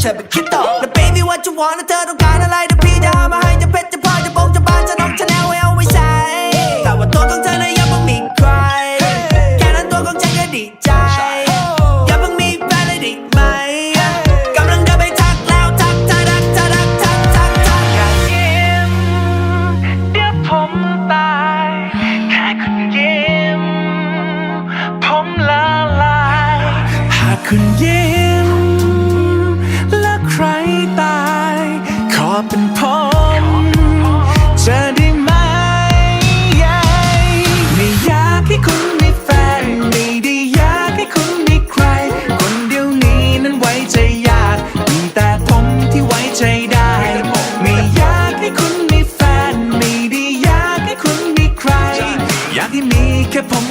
เธอไปคิดต่อแล้ baby what you want เธอต้องการอะไรเดี๋ยวพี่จะหามาให้จะเพชรจะพลอยจะบงจะบานจะน้องจะแนวไว้เอาไว้ใส่แต่ว่าตัวของเธอน่ะยังไม่มีใคร แค่นั้นตัวของฉันก็ดีใจย่าเพิ่งมีแฟนเลยดีไหมกำลังเดิไปทักแล้วทักทักทักทักทักทักทักอยากยิ้เดี๋ยวผมตายแค่คุณยิ้ผมละลายหากคุณยิ้ม ใจได้ ไม่อยากให้คุณมีแฟน ไม่ได้อยากให้คุณมีใคร อยากให้มีแค่ผม